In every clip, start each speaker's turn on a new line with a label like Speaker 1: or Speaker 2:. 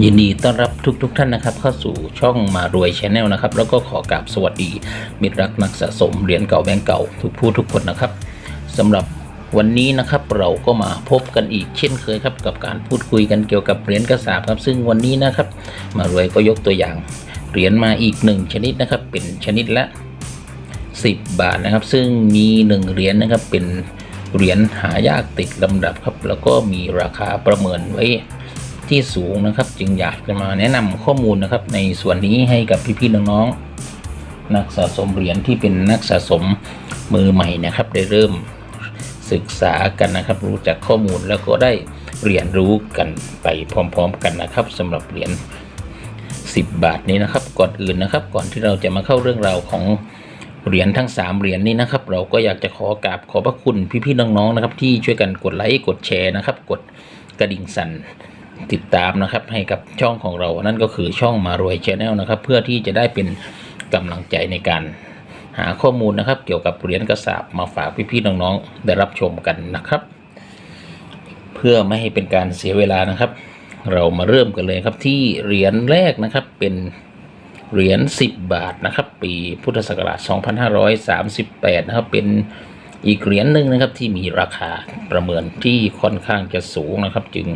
Speaker 1: ยินดีต้อนรับทุกๆทท่านนะครับ เข้าสู่ช่องมารวยชแนลนะครับ แล้วก็ขอกราบสวัสดี มิตรรักนักสะสมเหรียญเก่าแบงก์เก่าทุกผู้ทุกคนนะครับสำหรับวันนี้นะครับเราก็มาพบกันอีกเช่นเคยครับ กับการพูดคุยกันเกี่ยวกับเหรียญกระสาบครับ ซึ่งวันนี้นะครับ มารวยก็ยกตัวอย่างเหรียญมาอีกหนึ่งชนิดนะครับ เป็นชนิดละ 10 บาทนะครับ ซึ่งมี1เหรียญนะครับเป็นเหรียญหายากติดลำดับครับ แล้วก็มีราคาประเมินไว้ ที่สูงนะครับ จึงอยากจะมาแนะนำข้อมูลนะครับ ในส่วนนี้ให้กับพี่ๆน้องๆนักสะสมเหรียญที่เป็นนักสะสมมือใหม่นะครับ ได้เริ่มศึกษากันนะครับ รู้จักข้อมูลแล้วก็ได้เรียนรู้กันไปพร้อม ๆ กันนะครับสำหรับเหรียญ10 บาทนี้นะครับ ก่อนอื่นนะครับ ก่อนที่เราจะมาเข้าเรื่องราวของเหรียญทั้ง 3 เหรียญนี้นะครับ เราก็อยากจะขอกราบขอบพระคุณพี่ๆน้องๆนะครับ ที่ช่วยกันกดไลค์กดแชร์นะครับ กดกระดิ่งสั่น ติดตามนะครับให้กับช่องของเรา นั่นก็คือช่องมารวยชาแนลนะครับ เพื่อที่จะได้เป็นกำลังใจในการหาข้อมูลนะครับ เกี่ยวกับเหรียญกระสาบมาฝากพี่ๆน้องๆได้รับชมกันนะครับ เพื่อไม่ให้เป็นการเสียเวลานะครับ เรามาเริ่มกันเลยครับที่เหรียญแรกนะครับเป็นเหรียญ10 บาทนะครับ ปีพุทธศักราช 2538 นะครับเป็น อีกเหรียญหนึ่งนะครับที่มีราคาประเมินที่ค่อนข้างจะสูงนะครับ จึง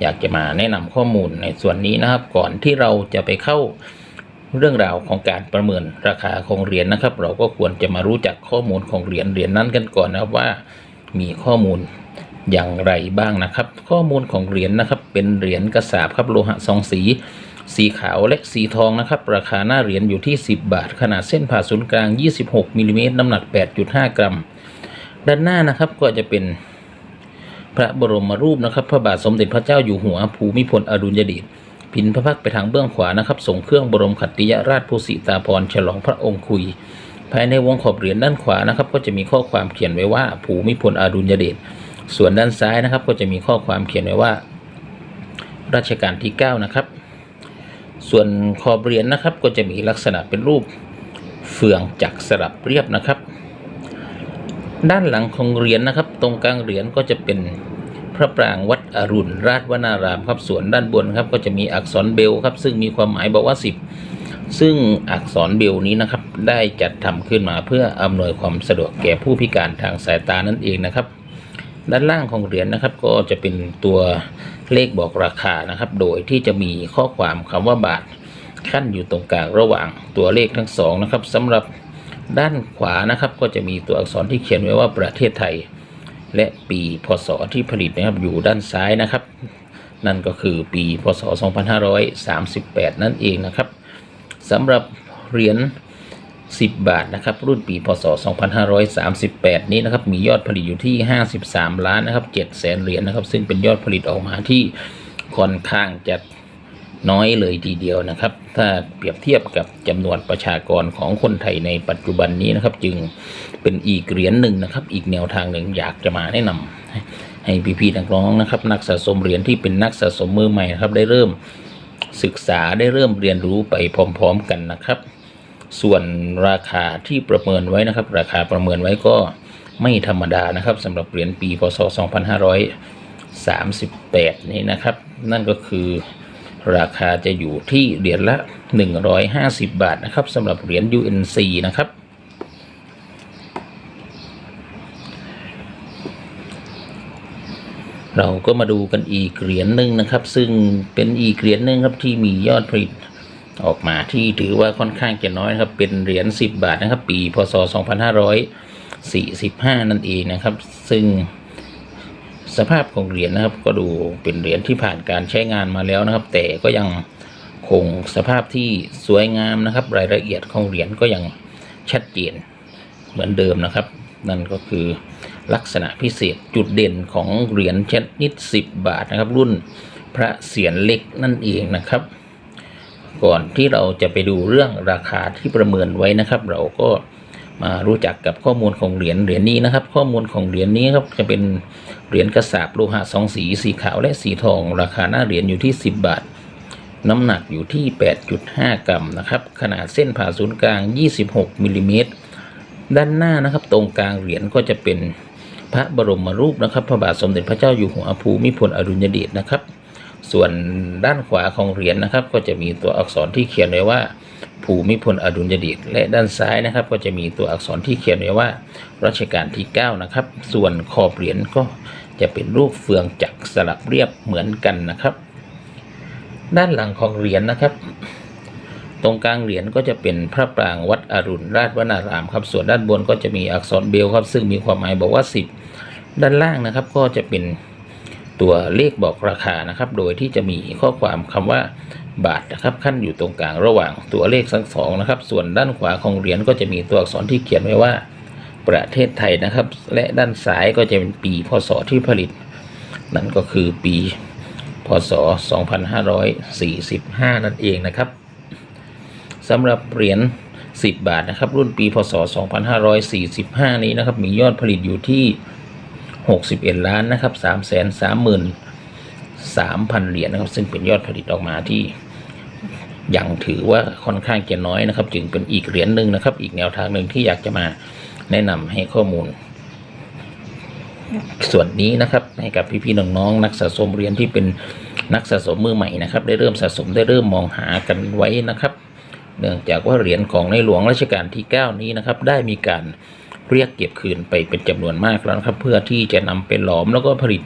Speaker 1: อยากจะมาแนะนำข้อมูลในส่วนนี้นะครับ ก่อนที่เราจะไปเข้าเรื่องราวของการประเมินราคาของเหรียญนะครับ เราก็ควรจะมารู้จักข้อมูลของเหรียญเหรียญนั้นกันก่อนนะครับว่ามีข้อมูลอย่างไรบ้างนะครับ ข้อมูลของเหรียญนะครับ เป็นเหรียญกระสาบครับโลหะสองสีสีขาวและสีทองนะครับ ราคาหน้าเหรียญอยู่ที่ 10 บาท ขนาดเส้นผ่าศูนย์กลาง 26มิลลิเมตรน้ำหนัก 8.5 กรัม ด้านหน้านะครับก็จะเป็นพระบรมรูปนะครับ พระบาทสมเด็จพระเจ้าอยู่หัวภูมิพลอดุลยเดชพินพระพักตร์ไปทางเบื้องขวานะครับส่งเครื่องบรมขัตติยราชภูสิตาพรฉลองพระองค์คุย ภายในวงขอบเหรียญด้านขวานะครับ ก็จะมีข้อความเขียนไว้ว่า ภูมิพลอดุลยเดชส่วนด้านซ้ายนะครับ ก็จะมีข้อความเขียนไว้ว่า รัชกาลที่ 9 นะครับ ส่วนขอบเหรียญนะครับก็จะมีลักษณะเป็นรูปเฟืองจักสลับเรียบนะครับ ด้านหลังของเหรียญนะครับ ตรงกลางเหรียญก็จะเป็นพระปรางวัดอรุณ ราชวนารามครับส่วนด้านบนครับ ก็จะมีอักษรเบลครับ ซึ่งมีความหมายบอกว่า 10 ซึ่งอักษรเบลนี้นะครับ ได้จัดทำขึ้นมาเพื่ออำนวยความสะดวกแก่ผู้พิการทางสายตานั่นเองนะครับ ด้านล่างของเหรียญนะครับ ก็จะเป็นตัวเลขบอกราคานะครับ โดยที่จะมีข้อความคำว่าบาทขั้นอยู่ตรงกลางระหว่างตัวเลขทั้งสองนะครับสำหรับ ด้านขวานะครับก็จะมีตัวอักษรที่เขียนไว้ว่าประเทศไทย และปีพศที่ผลิตนะครับอยู่ด้านซ้ายนะครับ นั่นก็คือปีพศ 2538 นั่นเองนะครับสำหรับเหรียญ10 บาทนะครับรุ่นปีพศ 2538 นี้นะครับมียอดผลิตอยู่ที่ 53 ล้านนะครับ7แสนเหรียญนะครับ ซึ่งเป็นยอดผลิตออกมาที่ค่อนข้างจะ น้อยเลยทีเดียวนะครับ ถ้าเปรียบเทียบกับจำนวนประชากรของคนไทยในปัจจุบันนี้นะครับ จึงเป็นอีกเหรียญหนึ่งนะครับ อีกแนวทางหนึ่งอยากจะมาแนะนำให้พี่ๆนักร้องนะครับ นักสะสมเหรียญที่เป็นนักสะสมมือใหม่นะครับ ได้เริ่มศึกษาได้เริ่มเรียนรู้ไปพร้อม ๆ กันนะครับ ส่วนราคาที่ประเมินไว้นะครับ ราคาประเมินไว้ก็ไม่ธรรมดานะครับสำหรับเหรียญปีพศ2538 นี้นะครับ นั่นก็คือ ราคาจะอยู่ที่เหรียญละ 150 บาทนะครับสำหรับเหรียญ UNC นะครับเราก็มาดูกันอีกเหรียญหนึ่งนะครับ ซึ่งเป็นอีกเหรียญหนึ่งครับที่มียอดผลิตออกมาที่ถือว่าค่อนข้างจะน้อยครับ เป็นเหรียญ10 บาทนะครับ ปีพศ 2545 นั่นเองนะครับ ซึ่ง สภาพของเหรียญนะครับ ก็ดูเป็นเหรียญที่ผ่านการใช้งานมาแล้วนะครับ แต่ก็ยังคงสภาพที่สวยงามนะครับ รายละเอียดของเหรียญก็ยังชัดเจนเหมือนเดิมนะครับ นั่นก็คือลักษณะพิเศษจุดเด่นของเหรียญชนิด 10 บาทนะครับ รุ่นพระเศียรเล็กนั่นเองนะครับ ก่อนที่เราจะไปดูเรื่องราคาที่ประเมินไว้นะครับ เราก็ มารู้จักกับข้อมูลของเหรียญเหรียญนี้นะครับ ข้อมูลของเหรียญนี้ครับจะเป็นเหรียญกระสาบโลหะสองสีสีขาวและสีทอง ราคาหน้าเหรียญอยู่ที่ 10 บาท น้ำหนักอยู่ที่ 8.5 กรัมนะครับขนาดเส้นผ่าศูนย์กลาง 26มิลลิเมตรด้านหน้านะครับตรงกลางเหรียญก็จะเป็นพระบรมรูปนะครับ พระบาทสมเด็จพระเจ้าอยู่หัวภูมิพลอดุลยเดชนะครับ ส่วนด้านขวาของเหรียญนะครับ ก็จะมีตัวอักษรที่เขียนไว้ว่า ภูมิพลอดุลยเดชและด้านซ้ายนะครับ ก็จะมีตัวอักษรที่เขียนไว้ว่ารัชกาลที่ 9 นะครับ ส่วนขอบเหรียญก็จะเป็นรูปเฟืองจักรสลับเรียบเหมือนกันนะครับ ด้านหลังของเหรียญนะครับ ตรงกลางเหรียญก็จะเป็นพระปรางวัดอรุณราชวนารามครับ ส่วนด้านบนก็จะมีอักษรเบลครับ ซึ่งมีความหมายบอกว่า 10 ด้านล่างนะครับก็จะเป็น ตัวเลขบอกราคานะครับ โดยที่จะมีข้อความคำว่าบาทนะครับขั้นอยู่ตรงกลางระหว่างตัวเลขทั้งสองนะครับ ส่วนด้านขวาของเหรียญก็จะมีตัวอักษรที่เขียนไว้ว่า ประเทศไทยนะครับ และด้านซ้ายก็จะเป็นปีพศที่ผลิต นั่นก็คือปี พศ 2545 นั่นเองนะครับสำหรับเหรียญ10 บาทนะครับ รุ่นปีพศ 2545 นี้นะครับ มียอดผลิตอยู่ที่ 61 ล้านนะครับ333,000 เหรียญนะครับ ซึ่งเป็นยอดผลิตออกมาที่ยังถือว่าค่อนข้างจะน้อยนะครับ จึงเป็นอีกเหรียญหนึ่งนะครับ อีกแนวทางหนึ่งที่อยากจะมาแนะนำให้ข้อมูล ส่วนนี้นะครับให้กับพี่ๆน้องๆนักสะสมเหรียญที่เป็นนักสะสมมือใหม่นะครับ ได้เริ่มสะสมได้เริ่มมองหากันไว้นะครับ เนื่องจากว่าเหรียญของในหลวงรัชกาลที่ 9 นี้นะครับ ได้มีการ เรียกเก็บคืนไปเป็นจำนวนมากแล้วนะครับ เพื่อที่จะนำไปหลอมแล้วก็ผลิต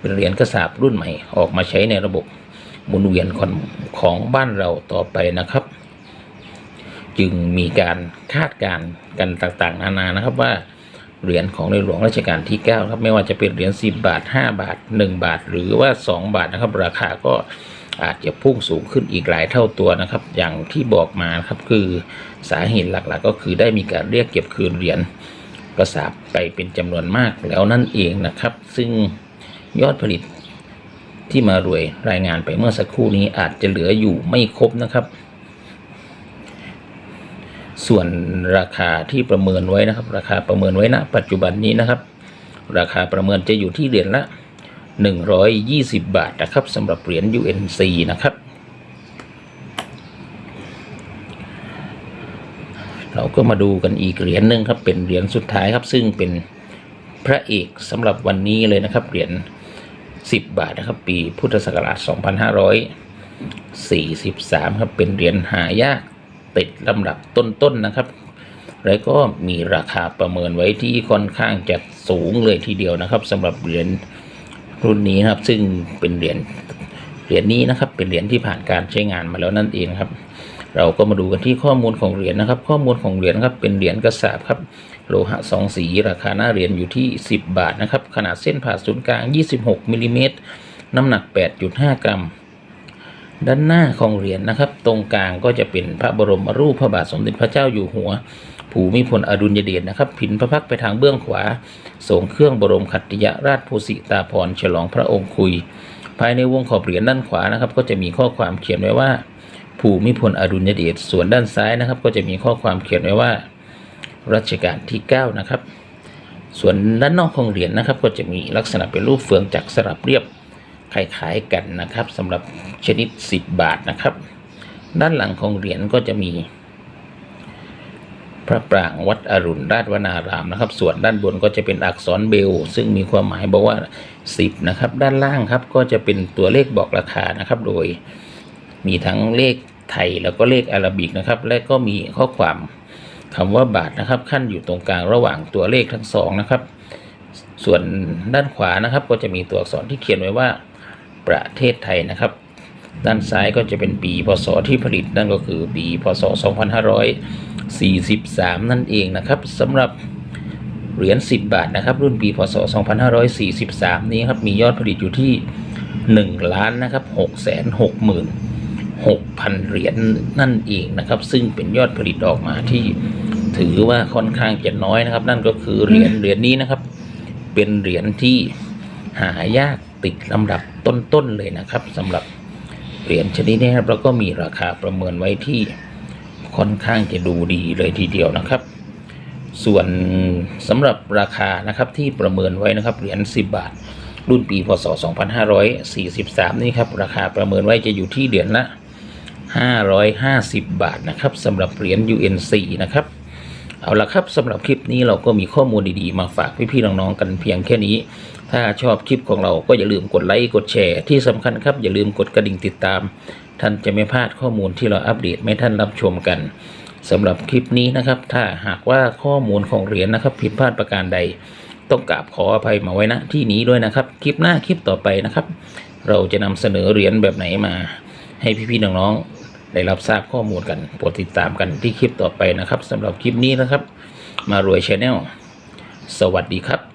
Speaker 1: เป็นเหรียญกระสาบรุ่นใหม่ออกมาใช้ในระบบหมุนเวียนของของบ้านเราต่อไปนะครับ จึงมีการคาดการณ์กันต่างๆ นานานะครับว่าเหรียญของในหลวงรัชกาลที่9ครับไม่ว่าจะเป็นเหรียญ10 บาท 5 บาท 1 บาท หรือว่า 2 บาทนะครับ ราคาก็อาจจะพุ่งสูงขึ้นอีกหลายเท่าตัวนะครับ อย่างที่บอกมาครับคือสาเหตุหลักๆ ก็คือได้มีการเรียกเก็บคืนเหรียญ กระสาบไปเป็นจำนวนมากแล้วนั่นเองนะครับ ซึ่งยอดผลิตที่มารวยรายงานไปเมื่อสักครู่นี้อาจจะเหลืออยู่ไม่ครบนะครับ ส่วนราคาที่ประเมินไว้นะครับ ราคาประเมินไว้ณปัจจุบันนี้นะครับ ราคาประเมินจะอยู่ที่เหรียญละ 120 บาทนะครับสำหรับเหรียญ UNC นะครับ เรา ก็มาดูกันอีกเหรียญหนึ่งครับเป็นเหรียญสุดท้ายครับ ซึ่งเป็นพระเอกสำหรับวันนี้เลยนะครับเหรียญ10 บาทนะครับ ปีพุทธศักราช 2543 ครับเป็นเหรียญหายากติดลำดับต้นๆนะครับ แล้วก็มีราคาประเมินไว้ที่ค่อนข้างจะสูงเลยทีเดียวนะครับสำหรับเหรียญรุ่นนี้นะครับ ซึ่งเป็นเหรียญเหรียญนี้นะครับ เป็นเหรียญที่ผ่านการใช้งานมาแล้วนั่นเองครับ เราก็มาดูกันที่ข้อมูลของเหรียญนะครับ ข้อมูลของเหรียญครับเป็นเหรียญกระสาบครับโลหะสองสีราคาหน้าเหรียญอยู่ที่ 10 บาทนะครับขนาดเส้นผ่าศูนย์กลาง 26มิลลิเมตรน้ำหนัก 8.5 กรัม ด้านหน้าของเหรียญนะครับ ตรงกลางก็จะเป็นพระบรมรูปพระบาทสมเด็จพระเจ้าอยู่หัว ภูมิพลอดุลยเดชนะครับผินพระพักตร์ไปทางเบื้องขวาส่งเครื่องบรมขัติยราชภูสิตาภรฉลองพระองค์คุย ภายในวงขอบเหรียญด้านขวานะครับ ก็จะมีข้อความเขียนไว้ว่า ภูมิพลอดุลยเดชส่วนด้านซ้ายนะครับ ก็จะมีข้อความเขียนไว้ว่ารัชกาลที่ 9 นะครับ ส่วนด้านนอกของเหรียญนะครับ ก็จะมีลักษณะเป็นรูปเฟืองจักรสลับเรียบคล้ายๆกันนะครับสำหรับชนิด 10 บาทนะครับ ด้านหลังของเหรียญก็จะมี พระปรางวัดอรุณราชวนารามนะครับ ส่วนด้านบนก็จะเป็นอักษรเบล ซึ่งมีความหมายบอกว่า 10 นะครับ ด้านล่างครับก็จะเป็นตัวเลขบอกราคานะครับ โดย มีทั้งเลขไทยแล้วก็เลขอาราบิกนะครับ และก็มีข้อความคำว่าบาทนะครับ ขั้นอยู่ตรงกลางระหว่างตัวเลขทั้งสองนะครับ ส่วนด้านขวานะครับ ก็จะมีตัวอักษรที่เขียนไว้ว่าประเทศไทยนะครับ ด้านซ้ายก็จะเป็นปีพศที่ผลิตนั่นก็คือปีพศ 2543 นั่นเองนะครับสำหรับเหรียญ10 บาทนะครับ รุ่นปีพศ 2543 นี้ครับมียอดผลิตอยู่ที่ 1 ล้านนะครับ660,000 6,000 เหรียญนั่นเองนะครับ ซึ่งเป็นยอดผลิตออกมาที่ถือว่าค่อนข้างจะน้อยนะครับ นั่นก็คือเหรียญเหรียญนี้นะครับ เป็นเหรียญที่หายากติดลำดับต้นๆเลยนะครับสำหรับเหรียญชนิดนี้ครับแล้วก็มีราคาประเมินไว้ที่ค่อนข้างจะดูดีเลยทีเดียวนะครับ ส่วนสำหรับราคานะครับที่ประเมินไว้นะครับเหรียญ10 บาท รุ่นปีพศ 2543 นี่ครับราคาประเมินไว้จะอยู่ที่เหรียญละ 550 บาทนะครับสำหรับเหรียญ UNC นะครับ เอาละครับสำหรับคลิปนี้เราก็มีข้อมูลดีๆ มาฝากพี่ๆน้องๆกันเพียงแค่นี้ ถ้าชอบคลิปของเราก็อย่าลืมกดไลค์กดแชร์ที่สำคัญครับ อย่าลืมกดกระดิ่งติดตาม ท่านจะไม่พลาดข้อมูลที่เราอัปเดตให้ท่านรับชมกันสำหรับคลิปนี้นะครับ ถ้าหากว่าข้อมูลของเหรียญนะครับ ผิดพลาดประการใด ต้องกราบขออภัยมาไว้ณที่นี้ด้วยนะครับ คลิปหน้าคลิปต่อไปนะครับ เราจะนำเสนอเหรียญแบบไหนมา ให้พี่ๆน้องๆ ได้รับทราบข้อมูลกันโปรดติดตามกันที่คลิปต่อไปนะครับสำหรับคลิปนี้นะครับ มารวยชาแนลสวัสดีครับ